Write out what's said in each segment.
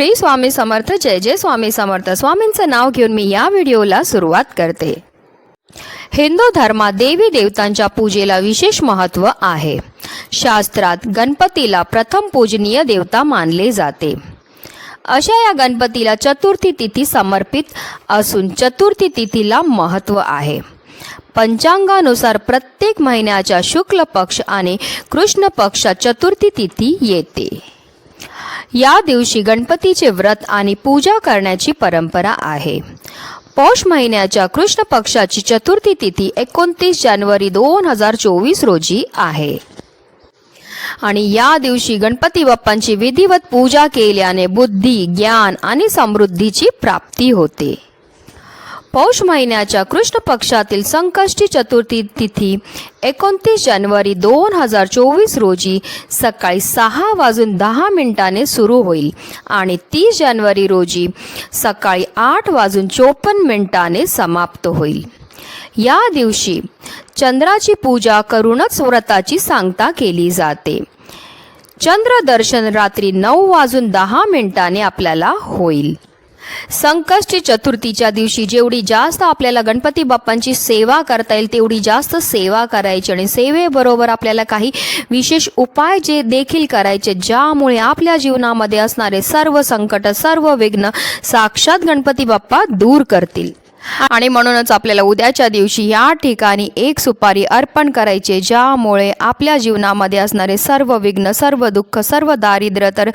श्री स्वामी समर्थ जय जय स्वामी समर्थ. स्वामींचं नाव घेऊन मी या व्हिडिओला सुरुवात करते. हिंदू धर्मात देवी देवतांच्या पूजेला विशेष महत्त्व आहे. शास्त्रात गणपतीला प्रथम पूजनीय देवता मानले जाते. अशा या गणपतीला चतुर्थी तिथी समर्पित असून चतुर्थी तिथीला महत्त्व आहे. पंचांगानुसार प्रत्येक महिन्याच्या शुक्ल पक्ष आणि कृष्ण पक्षात चतुर्थी तिथी येते. या दिवशी गणपतीचे व्रत आणि पूजा करण्याची परंपरा आहे. पौष महिन्याच्या कृष्ण पक्षाची चतुर्थी तिथी एकोणतीस जानेवारी दोन हजार चोवीस रोजी आहे. आणि या दिवशी गणपती बाप्पांची विधिवत पूजा केल्याने बुद्धी ज्ञान आणि समृद्धीची प्राप्ती होते. पौष महिन्याच्या कृष्ण पक्षातील संकष्टी चतुर्थी तिथी एकोणतीस जानेवारी दोन हजार चोवीस रोजी सकाळी सहा वाजून दहा मिनिटाने सुरू होईल. आणि तीस जानेवारी रोजी सकाळी आठ वाजून चोपन्न मिनिटाने समाप्त होईल. या दिवशी चंद्राची पूजा करूनच व्रताची सांगता केली जाते. चंद्रदर्शन रात्री नऊ वाजून दहा मिनिटाने आपल्याला होईल. संकष्टी चतुर्थीच्या दिवशी जेवढी जास्त आपल्याला गणपती बाप्पांची सेवा करता येईल तेवढी जास्त सेवा करायची. आणि सेवेबरोबर आपल्याला काही विशेष उपाय जे देखील करायचे ज्यामुळे आपल्या जीवनामध्ये असणारे सर्व संकट सर्व विघ्न साक्षात गणपती बाप्पा दूर करतील. आणि म्हणूनच आपल्याला उद्याच्या दिवशी या ठिकाणी एक सुपारी अर्पण करायचे ज्यामुळे आपल्या जीवनामध्ये असणारे सर्व विघ्न सर्व दुःख सर्व दारिद्र्य तर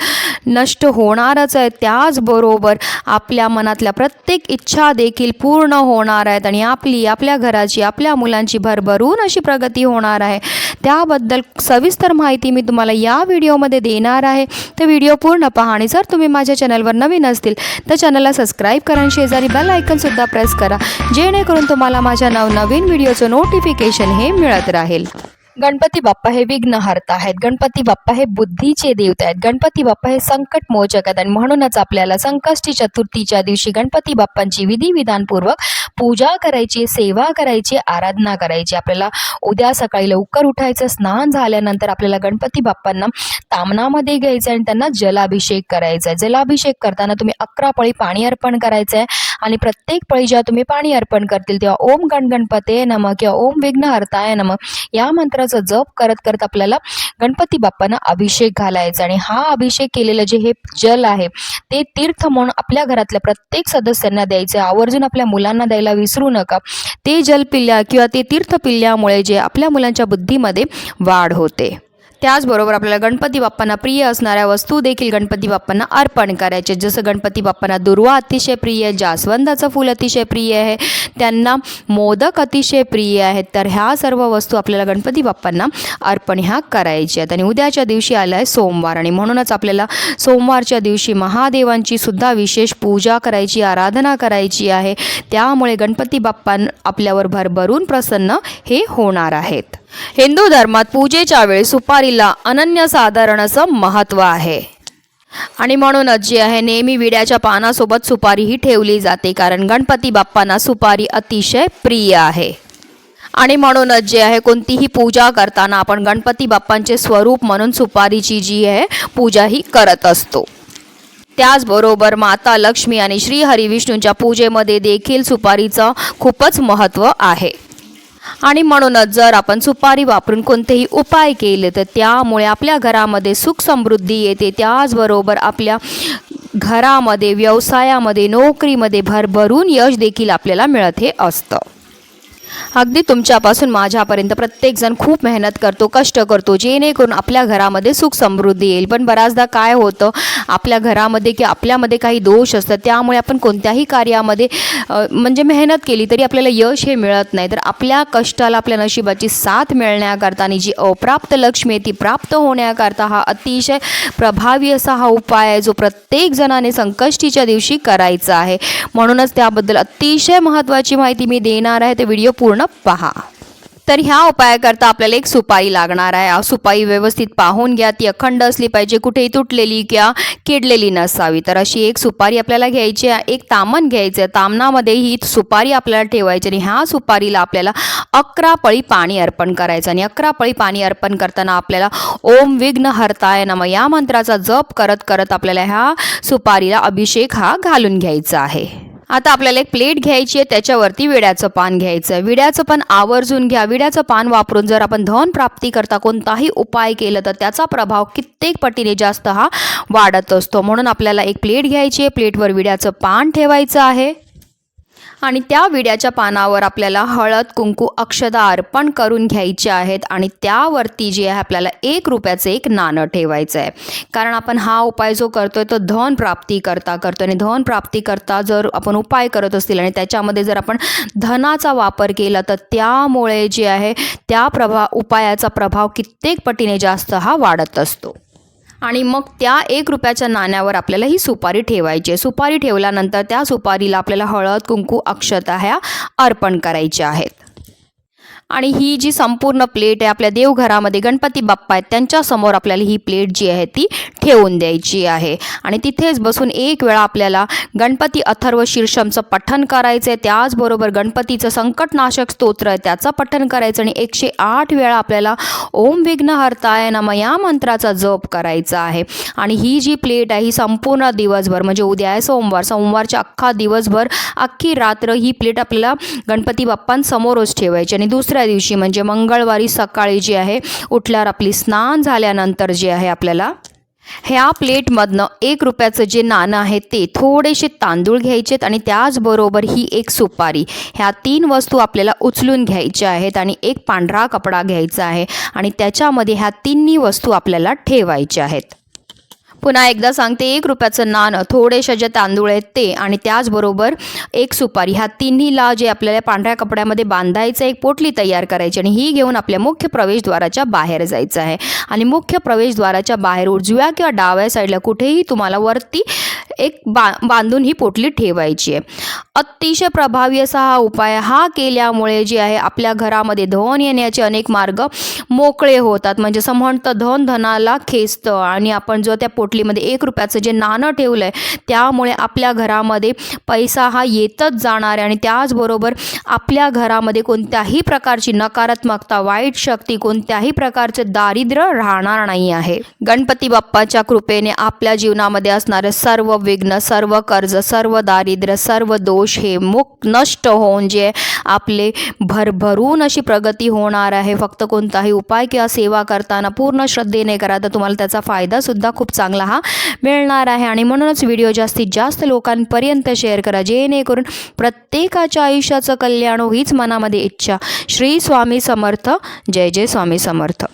नष्ट होणारच आहे. त्याचबरोबर आपल्या मनातल्या प्रत्येक इच्छा देखील पूर्ण होणार आहेत आणि आपली आपल्या घराची आपल्या मुलांची भरभरून अशी प्रगती होणार आहे. त्याबद्दल सविस्तर माहिती मी तुम्हाला या व्हिडिओमध्ये देणार आहे. तर व्हिडिओ पूर्ण पहा आणि जर तुम्ही माझ्या चॅनलवर नवीन असतील तर चॅनलला सबस्क्राईब करा आणि शेजारी बेल आयकनसुद्धा प्रेस करा. जेणेकरून तुम्हाला माझ्या नवनवीन व्हिडिओचं नोटिफिकेशन हे मिळत राहील. गणपती बाप्पा हे विघ्नहर्ता आहेत. गणपती बाप्पा हे बुद्धीचे देवता आहेत. गणपती बाप्पा हे संकट मोचक आहेत. आणि म्हणूनच आपल्याला संकष्टी चतुर्थीच्या दिवशी गणपती बाप्पांची विधिविधानपूर्वक पूजा करायची सेवा करायची आराधना करायची. आपल्याला उद्या सकाळी लवकर उठायचं स्नान झाल्यानंतर आपल्याला गणपती बाप्पांना तामनामध्ये घ्यायचं आणि त्यांना जलाभिषेक करायचा आहे. जलाभिषेक करताना तुम्ही अकरा पळी पाणी अर्पण करायचं आहे आणि प्रत्येक पळी जेव्हा तुम्ही पाणी अर्पण करतील तेव्हा ओम गणगणपते नम किंवा ओम विघ्नहर्ताय नम या मंत्राचा जप करत करत आपल्याला गणपती बाप्पांना अभिषेक घालायचा आणि हा अभिषेक केलेलं जे हे जल आहे ते तीर्थ म्हणून आपल्या घरातल्या प्रत्येक सदस्यांना द्यायचं आहे. आवर्जून आपल्या मुलांना द्यायला विसरू नका. ते जल पिल्या किंवा ते तीर्थ पिल्ल्यामुळे जे आपल्या मुलांच्या बुद्धीमध्ये वाढ होते. त्याचबरोबर आपल्याला गणपती बाप्पांना प्रिय असणाऱ्या वस्तू देखील गणपती बाप्पांना अर्पण करायचे. जसं गणपती बाप्पांना दुर्वा अतिशय प्रिय आहे जास्वंदाचं फूल अतिशय प्रिय आहे त्यांना मोदक अतिशय प्रिय आहेत. तर ह्या सर्व वस्तू आपल्याला गणपती बाप्पांना अर्पण ह्या करायच्या आहेत. आणि उद्याच्या दिवशी आलं आहे सोमवार. आणि म्हणूनच आपल्याला सोमवारच्या दिवशी महादेवांची सुद्धा विशेष पूजा करायची आराधना करायची आहे. त्यामुळे गणपती बाप्पां आपल्यावर भरभरून प्रसन्न हे होणार आहेत. हिंदू धर्मात पूजेच्या वेळी सुपारीला अनन्यसाधारण असं महत्त्व आहे. आणि म्हणूनच जे आहे नेहमी विड्याच्या पानासोबत सुपारी ही ठेवली जाते कारण गणपती बाप्पांना सुपारी अतिशय प्रिय आहे. आणि म्हणूनच जे आहे कोणतीही पूजा करताना आपण गणपती बाप्पांचे स्वरूप म्हणून सुपारीची जी आहे पूजा ही करत असतो. त्याचबरोबर माता लक्ष्मी आणि श्री हरिविष्णूंच्या पूजेमध्ये देखील सुपारीचं खूपच महत्त्व आहे. आणि म्हणूनच जर आपण सुपारी वापरून कोणतेही उपाय केले तर त्यामुळे आपल्या घरामध्ये सुख समृद्धी येते. त्याचबरोबर आपल्या घरामध्ये व्यवसायामध्ये नोकरीमध्ये भरभरून यश देखील आपल्याला मिळत हे असतं. अगदी तुमच्यापासून माझ्यापर्यंत प्रत्येकजण खूप मेहनत करतो कष्ट करतो जेणेकरून आपल्या घरामध्ये सुख समृद्धी येईल. पण बऱ्याचदा काय होतं आपल्या घरामध्ये की आपल्यामध्ये काही दोष असतात त्यामुळे आपण कोणत्याही कार्यामध्ये म्हणजे मेहनत केली तरी आपल्याला यश हे मिळत नाही. तर आपल्या कष्टाला आपल्या नशिबाची साथ मिळण्याकरता आणि जी अप्राप्त लक्ष्मी आहे ती प्राप्त होण्याकरता हा अतिशय प्रभावी असा हा उपाय आहे जो प्रत्येक जणाने संकष्टीच्या दिवशी करायचा आहे. म्हणूनच त्याबद्दल अतिशय महत्त्वाची माहिती मी देणार आहे. ते व्हिडिओ पूर्ण पहा. तर ह्या उपायाकरता आपल्याला एक सुपारी लागणार आहे. सुपाई सुपारी व्यवस्थित पाहून घ्या. ती अखंड असली पाहिजे. कुठेही तुटलेली किंवा किडलेली नसावी. तर अशी एक सुपारी आपल्याला घ्यायची आहे. एक तामण घ्यायचं आहे. तामणामध्ये ही सुपारी आपल्याला ठेवायची आणि ह्या सुपारीला आपल्याला अकरा पळी पाणी अर्पण करायचं आणि अकरा पळी पाणी अर्पण करताना आपल्याला ओम विघ्न हरताय नम या मंत्राचा जप करत करत आपल्याला ह्या सुपारीला अभिषेक हा घालून घ्यायचा आहे. आता आपल्याला एक प्लेट घ्यायची आहे त्याच्यावरती विड्याचं पान घ्यायचं आहे विड्याचं पान आवर्जून घ्या. विड्याचं पान वापरून जर आपण धन प्राप्ती करता कोणताही उपाय केला तर त्याचा प्रभाव कित्येक पटीने जास्त हा वाढत असतो. म्हणून आपल्याला एक प्लेट घ्यायची आहे. प्लेटवर विड्याचं पान ठेवायचं आहे. आणि त्या विड्याच्या पानावर आपल्याला हळद कुंकू अक्षदा अर्पण करून घ्यायचे आहेत आणि त्यावरती जे आहे आपल्याला एक रुपयाचं एक नाणं ठेवायचं आहे. कारण आपण हा उपाय जो करतोय तो धन प्राप्ती करता करतो आणि धन प्राप्ती करता जर आपण उपाय करत असतील आणि त्याच्यामध्ये जर आपण धनाचा वापर केला तर त्यामुळे जे आहे त्या प्रभा उपायाचा प्रभाव कित्येक पटीने जास्त हा वाढत असतो. आणि मग त्या एक रुपयाच्या नाण्यावर आपल्याला ही सुपारी ठेवायची आहे. सुपारी ठेवल्यानंतर त्या सुपारीला आपल्याला हळद कुंकू अक्षता ह्या अर्पण करायच्या आहेत. आणि ही जी संपूर्ण प्लेट आहे आपल्या देवघरामध्ये गणपती बाप्पा आहेत त्यांच्यासमोर आपल्याला ही प्लेट जी आहे ती ठेवून द्यायची आहे. आणि तिथेच बसून एक वेळा आपल्याला गणपती अथर्व शीर्षमचं पठण करायचं आहे त्याचबरोबर गणपतीचं संकटनाशक स्तोत्र आहे त्याचं पठण करायचं आणि एकशे आठ वेळा आपल्याला ओम विघ्नहर्ताय नम या मंत्राचा जप करायचा आहे. आणि ही जी प्लेट आहे ही संपूर्ण दिवसभर म्हणजे उद्या आहे सोमवार सोमवारच्या अख्खा दिवसभर अख्खी रात्र ही प्लेट आपल्याला गणपती बाप्पांसमोरच ठेवायची आणि दुसऱ्या दिवशी म्हणजे मंगळवारी सकाळी जी आहे उठल्यावर आपली स्नान झाल्यानंतर जे आहे आपल्याला ह्या प्लेटमधनं एक रुपयाचं जे नाणं आहे ते थोडेसे तांदूळ घ्यायचेत आणि त्याचबरोबर ही एक सुपारी. ह्या तीन वस्तू आपल्याला उचलून घ्यायच्या आहेत आणि एक पांढरा कपडा घ्यायचा आहे आणि त्याच्यामध्ये ह्या तिन्ही वस्तू आपल्याला ठेवायच्या आहेत. पुन्हा एकदा सांगते एक रुपयाचं नाणं थोडेशा जे तांदूळ आहेत ते आणि त्याचबरोबर एक सुपारी. ह्या तिन्हीला जे आपल्याला पांढऱ्या कपड्यामध्ये बांधायचं एक पोटली तयार करायची आणि ही घेऊन आपल्या मुख्य प्रवेशद्वाराच्या बाहेर जायचं आहे. आणि मुख्य प्रवेशद्वाराच्या बाहेर उजव्या किंवा डाव्या साईडला कुठेही तुम्हाला वरती एक बा बांधून ही पोटली ठेवायची आहे. अतिशय प्रभावी असा हा उपाय हा केल्यामुळे जे आहे आपल्या घरामध्ये धन येण्याचे अनेक मार्ग मोकळे होतात. म्हणजे असं म्हणतं धन धनाला खेचतं आणि आपण जो त्या पोटलीमध्ये एक रुपयाचं जे नाणं ठेवलं आहे त्यामुळे आपल्या घरामध्ये पैसा हा येतच जाणार आहे. आणि त्याचबरोबर आपल्या घरामध्ये कोणत्याही प्रकारची नकारात्मकता वाईट शक्ती कोणत्याही प्रकारचे दारिद्र्य राहणार नाही आहे. गणपती बाप्पाच्या कृपेने आपल्या जीवनामध्ये असणारे सर्व विघ्न सर्व कर्ज सर्व दारिद्र्य सर्व दोष हे मुख नष्ट होऊन जे आपले भरभरून अशी प्रगती होणार आहे. फक्त कोणताही उपाय किंवा सेवा करताना पूर्ण श्रद्धेने करा तर तुम्हाला त्याचा फायदासुद्धा खूप चांगला हा मिळणार आहे. आणि म्हणूनच व्हिडिओ जास्तीत जास्त लोकांपर्यंत शेअर करा. जेणेकरून प्रत्येकाच्या आयुष्याचं कल्याण हीच मनामध्ये इच्छा. श्री स्वामी समर्थ. जय जय स्वामी समर्थ.